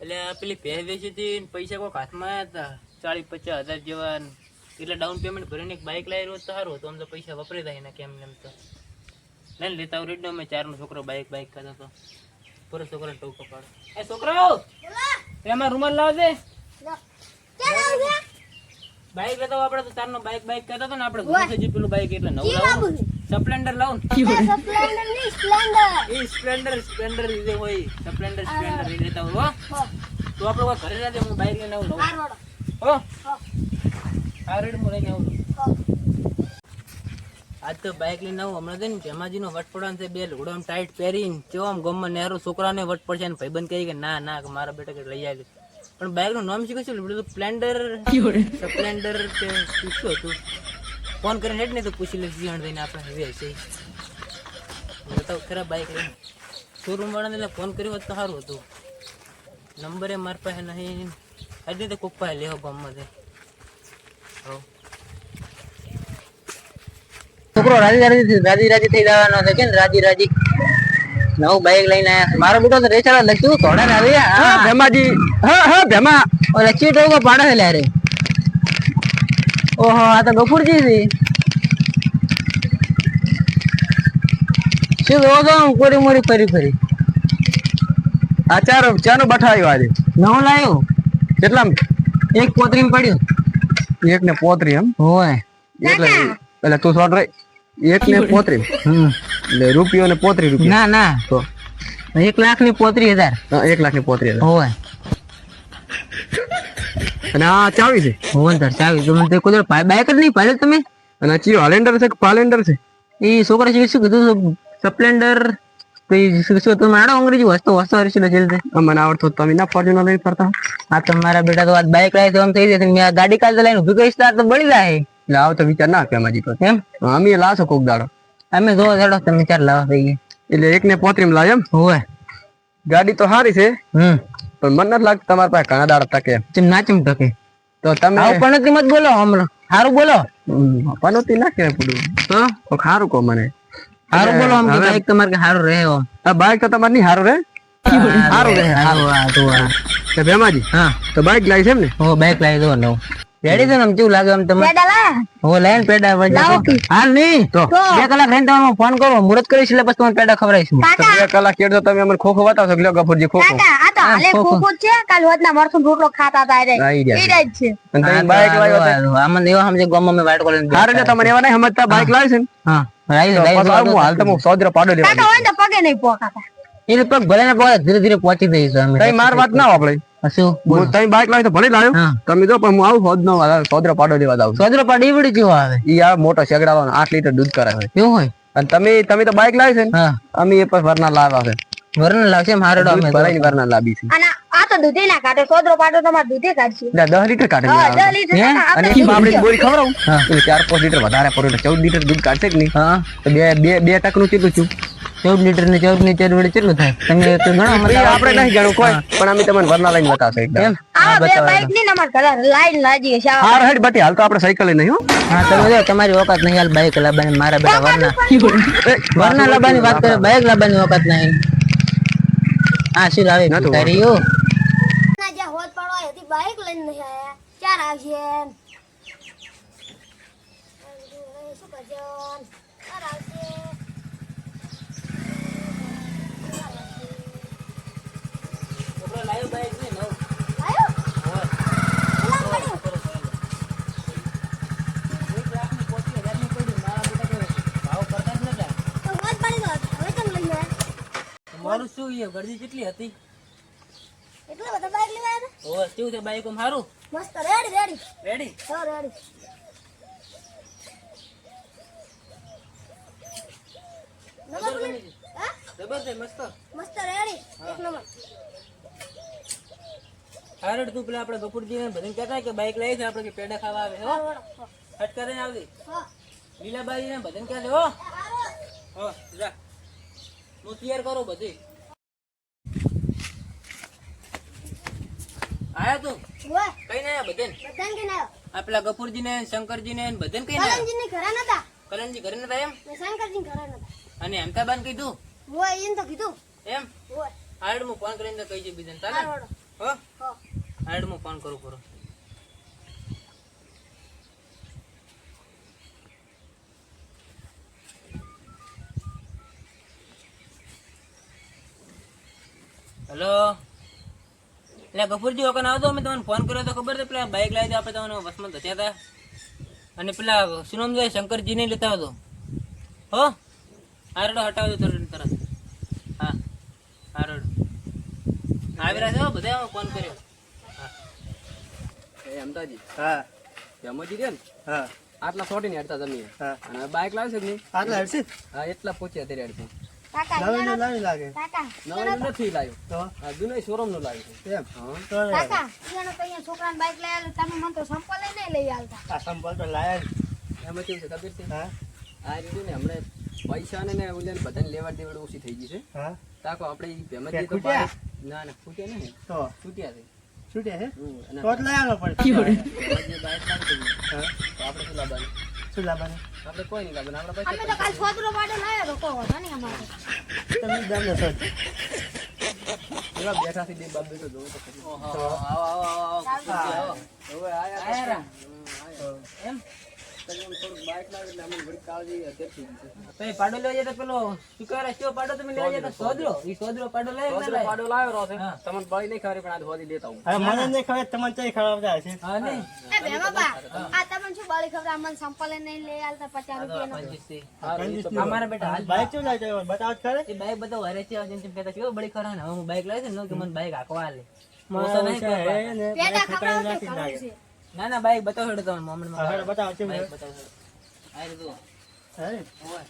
એટલે પેલી ભેંસ વેચી હતી પૈસા કોઈક હાથમાં હતા. ચાલીસ પચાસ હજાર જેવા એટલે ડાઉન પેમેન્ટ ભરીને એક બાઇક લાવી રહ્યો તો સારું હતું. આમ તો પૈસા વપરાય થાય ને કેમ એમ તો. લઈને લેતા આવડી અમે ચારનો છોકરો બાઇક બાઇક કરતો હતો પૂરો છોકરો ટોકો પાડો એ છોકરો! એમાં રૂમાલ લાવ દે. બાઇક લેતો આપણે તો ચારનો બાઇક બાઇક કહેતા હતો ને આપણે પેલું બાઇક એટલે નવું લાવું. સ્પ્લેન્ડર લાવ ને એ સ્પ્લેન્ડર સ્પ્લેન્ડર લીધે હોય સ્પ્લેન્ડર સ્પ્લેન્ડર લેતા હોય હો તો આપણે કોઈ ઘરે ના દે હું બહાર લઈને આવું લઉં હો આ રેડ હું લઈને આવું આજ તો બાઇક લઈને આવું હમણાં છે ને જેમાજી નો વટ પડવાનો છે બે લુગડો આમ ટાઈટ પહેરીને કેવો આમ ગમમાં નેહરો છોકરાને વટ પડશે ને ભાઈબંધ કહી કે ના ના કે મારા બેટા કે લઈ આવી પણ બાઇકનું નામ શીખે છે? સ્પ્લેન્ડર સ્પ્લેન્ડર કે શું હતું? ફોન કરીને હેડ નહીં તો પૂછી લઈશ જીવણ ભાઈ આપણે હવે છે બતાવ ખરા બાઈક લઈને. શોરૂમ વાળાને એટલે ફોન કર્યો હોત તો સારું હતું. નંબરે મારી પાસે નહીં. હજી તો કોક પાસે લેવો ગામમાં છોકરો રાજી રાજી રાજી રાજી થઈ જવાનો છે. કે ને રાજી રાજી? નવું બાઈક લઈને આયા મારો બેટો તો રેચાડો લખ્યું. થોડા ને આવી હા ભેમાજી. હા હા ભેમા. લખ્યું તો ઓગો પાડે છે લ્યારે ઓહો આ તો ગફુરજી છે શું જોવો છો? હું કોરી મોરી ફરી ફરી. આ ચાર ચાનો બઠાયો આજે. નવો લાવ્યો કેટલા એક પોતરી પડ્યું. એક ને પોતરી એમ? હોય. એટલે એટલે તું શોર્ટ રહી. એક ને પોતરી. હમ. એટલે રૂપિયો ને પોતરી રૂપિયા. ના ના. તો? એક લાખની પોતરી હજાર. એક લાખની પોતરી હજાર. હોય. અને આ ચાવી છે. તાર ચાવી. તો મને કોઈ બાઈક જ નહીં પાડ્યો તમે? અને આ ચિયો હાલેન્ડર છે કે પાલેન્ડર છે? એ છોકરા છે શું કીધું સ્પ્લેન્ડર? મારા લાવી ગાડી કાલ લઈને ઊભી કરીશ તો બળી જાય. એટલે તો વિચાર ના આપ્યા માજી પર. એમ? અમે લાશો કોક દાડો. અમે જો તમે ચાર લાવવા થઈ એટલે એક ને પોત્રીમ લાવ એમ? હોય ગાડી તો સારી છે. હમ. પણ મને નથી લાગતું તમારા પાસે ઘણા દાડા એમ. ચમ નાચમ ટકે તો તમે આવું પણ મત બોલો હમણાં. સારું બોલો. પનોતી ના કહેવાય પૂરું. તો? કોક સારું કહો મને. સારું બોલો આમ કે બાઈક તમારે કે સારું રહે આ બાઈક તો તમારે નહીં સારું રહે? સારું રહે સારું આ તો તો ભેમાજી હા. તો બાઈક લાવી છે એમ ને? હો બાઈક લાવી દો નવ રેડી છે ને આમ કેવું લાગે આમ તમે હો લઈને પેડા વળી હાલ નહીં. તો. બે કલાક રહીને તમારે ફોન કરો મુરત કરીશ એટલે પછી તમને પેડા ખવડાવીશ. બે કલાક કેડ તમે અમને ખોખો બતાવશો કે લ્યો ગફુરજી ખોખો. આ હાલે ખોખો છે. કાલ હોતના મરસું રોટલો ખાતા હતા રે. એ જ છે. અને તમે બાઈક લાવ્યો તો આમાં એવા સમજે ગામમાં મેં વાઇટ કોલર હારે ને તમને એવા નહીં સમજતા બાઈક લાવી છે હા રાઈ રાઈ હું હાલ તમે સોદરો પાડો લેવા કાકા હોય તો પગે નહીં પોકાતા. એ પગ ભલે ને પગ ધીરે ધીરે પહોંચી દઈશું અમે. માર વાત ના આપણે તમે બાઈક લાવી તો ભલે લાવ્યો. તમે જો પણ હું આવું સોદ નો સોદરો પાડો લેવા જાઉં સોદરો પાડી આવે. ઈ આ મોટો શેગડાનો આઠ લીટર દૂધ કરાવે. એવું હોય? અને તમે તમે તો બાઈક લાવી છે ને? અમે એ પર વરના લાવ્યા છે. વરણ લાવશે એમ હારડો અમે દૂધ ભરાઈને લાવી છે. અને આ તો દૂધે ના કાઢે સોદરો પાડો તમારે દૂધે કાઢશે. એટલે દસ લીટર કાઢે હા છે. દસ લીટર અને આપણે એ બોરી ખવડાવું? હા. એટલે ચાર પાંચ લીટર વધારે પડે એટલે ચૌદ લીટર દૂધ કાઢશે કે નહીં? હા. તો બે બે બે ટકનું કેટલું છું. ચૌદ લીટર ને ચૌદની ચાર વડે કેટલું થાય? તમે તો ગણો મતલબ આપણે નહીં ગણું કોઈ. પણ અમે તમને વરના લાઈન બતાવશે એકદમ. એમ? આ બે બાઈકની ને અમારે લાઈન લાજી છે હાર હેડ બટી હાલ તો આપણે સાયકલ હો. હા તમે જો તમારી ઓકાત નહીં હાલ બાઈક લાવવાની મારા બેટા વરના વરના લાવવાની વાત કરે બાઈક લાવવાની ઓકાત નહીં. હા શું લાવે નતું તારી ના જ્યાં હોત પાડવા હતી બાઈક લઈને નહીં આયા. ચાર આવશે શું કરજો ચાર આવશે આયો કેટલા પડ્યું તો હોત પડી તો હવે કેમ લઈને મારું ગરદી કેટલી હતી? એટલા બધા બાઈક લેવા આવ્યા ઓ કેવું છે બાઈક મારું મસ્ત રેડી રેડી. રેડી હો રેડી. નંબર પ્લેટ હા? જબર મસ્ત? મસ્ત રેડી. એક નંબર. હારડ તું પેલા આપણે ગપુરજી ને બધાને કહેતા કે બાઈક લઈ છે આપણે કે પેડા ખાવા આવે હો? ફટકા દઈને આવજે. હા. લીલાબાઈ ને બધાને કહેજે હો? હો જા. હું તૈયાર કરો બધી. આયા તું? કઈ ના આયા બધાને? બધાને કે ના આ પેલા ગફુરજી ને શંકરજી ને બધાને કઈ ના કલંજી ને ઘરે નતા. કલનજી ઘરે નતા એમ? શંકરજી ઘરે નતા. અને અમતાબાન કીધું? ઓય એમ તો કીધું. એમ? હાડ હું ફોન કરીને કહી દે બીજાને હારું. હો? હાર્ડ હું ફોન કરું પૂરો હેલો? એટલે ગફુરજી વખત આવતો મેં તમને ફોન કર્યો તો ખબર છે પેલા બાઇક લાવી આપણે તમને વસમાં ધચ્યા હતા અને પેલા સુનમભાઈ શંકરજીને લેતા આવતો હો? હારડો હટાવજો તરત તરત. હા. હારડો. આવી રહ્યા છે? હો, બધા ફોન કર્યો. હા. અમદાજી હા. જમોજી રે ને? હા. આટલા સોટી ને હેડતા તમે હા. અને બાઇક લાવશે ને આટલા હેડશે? હા એટલા પહોંચ્યા અત્યારે હેડતા કાકા નવી ઈયાનો- લાગે. કાકા નવું નથી લાવ્યું. તો? આ જૂનું શોરૂમનું લાવ્યું એમ તો કાકા ઈયાનો તો અહીંયા છોકરાને બાઈક લઈ આવેલું. તમે મને તો સંપલ નહીં લઈ આવતા આ સંપલ તો લાયા એમાં કેવું છે ખબર છે? હા. આ રીતું ને હમણાં પૈસા ને ને ઓલા બધાને લેવા દેવાડ ઓછી થઈ ગઈ છે. હા. તાકો આપણે તો ના ના ફૂટ્યા નહીં તો? ફૂટ્યા છે. છૂટ્યા છે? તો જ લઈ પડે આપણે શું લાવવાનું? શું લાવવાનું આપણે કોઈ નહીં લાવવાનું આપણે અમે તો કાલ છોકરો પાડે લાવ્યો તો કહો છો ને અમારે. તમે ગામને સર એવા બેઠા છે બે બાપ બેઠો જોવો તો ખરી. ઓહો, આવો આવો આવો. હવે આયા. એમ? છે. તો પાડો લેવા જાય પેલો શું કયો પાડો તમે લેવા જાય સોદરો ઈ સોદરો પાડો લઈ પાડો લાવ્યો છે. તમને બળી નહીં ખબર પણ આ હોદી દેતા હું. મને નહીં ખબર તમને તો ખરાબ થાય છે હા. નહીં બળી ખબર અમને સંપલ નહીં લઈ આલતા પચાસ. હારું, અમારા બેટા હાલ બાઈક ચો લઈ જાય બતાવ ખરે એ બાઈક બધા હરે છે જેમ જેમ કહેતા કેવો બડી ખરા ને હવે હું બાઈક લઈ છે ને કે મને બાઈક આકવા આલે મોસો નહીં ખરું લાગે. છે ના ના બાઈક બતાવ હેડો તમને મોમેન્ટમાં હેડો બતાવો બાઈક છે? હેડો. હે? ઓય?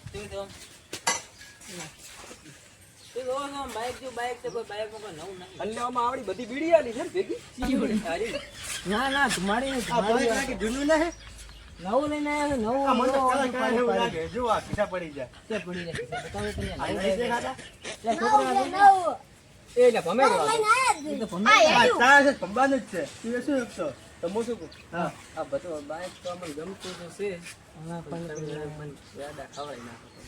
બાઈક નહીં. આવડી બધી બીડી આલી છે ને ભેગી ના નહીં, લાગે જૂનું ના હે? નવું લઈને આવ્યો લાગે. આ ખિસ્સા પડી જાય. તે પડી રહે છે. બતાવો તો નહીં. આ નહીં દેખાતા? લે, છોકરો નવું છે, નવું. એ એટલે ભમે ગયો લઈને આયા જ એ તો ભમે આ આ હેડ્યું. તારા છે, ભગવાન જ છે. તું શું ઈચ્છો? તો શું હા. આ બધું બાઈક તો અમને ગમતું તો છે પણ પણ તમે યાદ આ ખવાય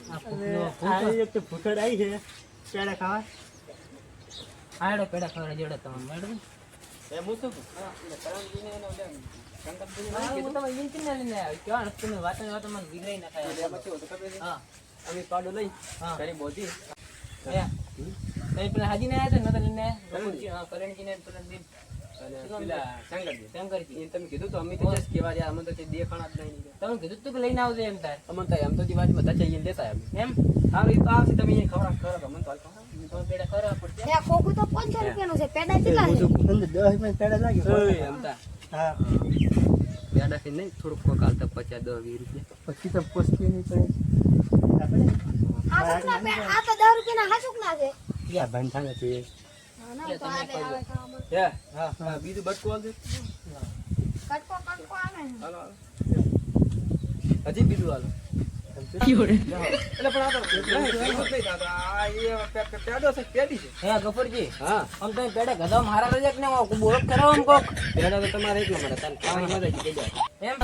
આ અને ફૂટનો- આ એક તો ભૂખડ આવી છે. પેડા ખાવા. પેડા દેડો તમે મેડમ એ હું શું હા, એટલે કરણજીને એને લઈને ખબર આવજો એમ તાર. અમને તો એમ તો દિવાળીમાં બધા એને લેતા એમ? હારું તો આવશે તમે ખવડાવ ખવડાવ અમને તો પેડા ખવડાવવા પડશે. એ તો 500 રૂપિયાનું છે પેડા કેટલા છે દસ મિનિટ પેડા લાગે. ઓય, અમતા. હા. પેડાથી નહીં થોડુંક કોક હાલતા પચાસ દસ વીસ રૂપિયા પછી તો નહીં પડે. આ તો 10 રૂપિયાના હાચુક ના છે યા બંધા નથી. હા, ના, તો આ બે આવે ખાવામાં. હે હા હા બીજું બટકું હાલો હજી બીજું હાલો પે- પેડો છે પેડી છે હે, ગફુરજી, હા આમ તમે પેડા ગધા મારા રજા કે ને આમ બોલક કરો આમ કોક. પેડા તો તમારે એક નંબર હતા ખાવાની મજા આવી જાય એમ?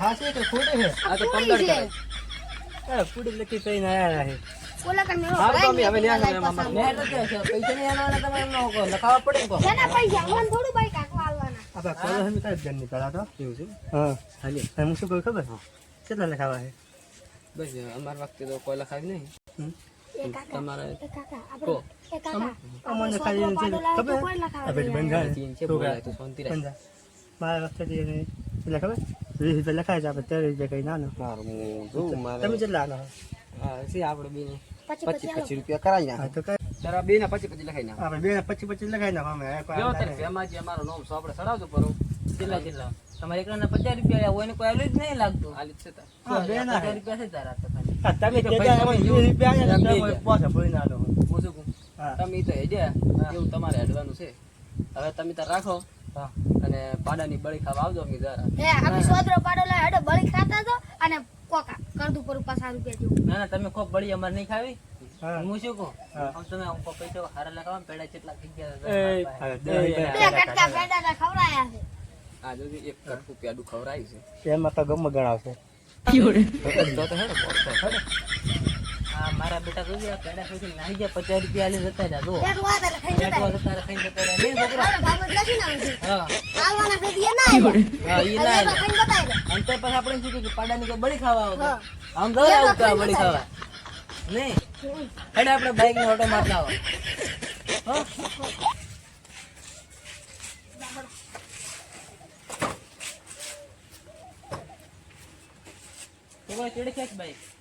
હા છે કે ખોટે છે? આ તો પૂરી પંદર છે. કરે અરે, પૂરી લખી કઈને આયા છે. ઓલા કણ મેળો હાલ તો ભરાય અમે હવે ને ન્યા લાઈટ અમે પસાર. મેં તો કહે છે, પૈસા નહીં આલવાના તમે એમનો કહો, લખાવવા પડે ને કહો. શેના પૈસા મને થોડું બાઈક આખવા આલવાના આપણે કોલેજ જ તો. એવું છે હા. હાલી હું શું કહું ખબર? કેટલા લખાવા છે? બસ અમાર વખતે તો કોઈ લખાવી નહીં. તમારે અમને ખાલી ખબર? મારા વખતે એને ખબર? વીસ રૂપિયા લખાય છે આપણે તેર રૂપિયા કઈ નાનો. મારું તમે કેટલા આપણે બે પછી પચીસ પછી પચીસ રૂપિયા કરાવી હા તો કઈ તારા બે ના પચીસ પચીસ લખાઈ નાખ. આપણે બે ને પચીસ પચીસ લખાઈ નાખો અમે અમારો નામ સો આપણે ચડાવજો પરો. ચેટલા કેટલા તમારે એકલાના પચાસ રૂપિયા હોય ને કોઈ આવેલું જ નહીં લાગતું. હાલી જ છે પચાસ રૂપિયા છે તારા તમે રૂપિયા. તમે તો એવું તમારે હેડવાનું છે. હવે તમે તાર રાખો. અને પાડાની બળી ખાવા આવજો અમે જરા. એ સોદરો પાડો લાવ્યો હેડો બળી ખાતા તો અને કોકા કરદું પર પાછા રૂપિયા જેવું. ના ના તમે ખોપ બળી અમારે નહીં ખાવી. હા. શું કહું? આમ તમે આમ કોક પૈસા હારા લગાવો પેડા કેટલા થઈ ગયા બે કટકા પેડા ખવડાયા છે. આ જોજો એક કટકું ખવડાવ્યું છે. એમાં તો ગમ ગણાવશે. મારા બેટા તો ગયા પેડા ખાઈને નાહી ગયા પચાસ રૂપિયા આલી જતા રહ્યા જો એટલે ખાઈ ના ના ના એટલે પછી આપણે શું કે પાડાની કોઈ બળી ખાવા આવતો. આમ બળી ખાવા. નહીં. હેડે આપણે બાઈક ને ઓટો મારતા આવો કોઈ ચીડ ખેંચ બાઈક.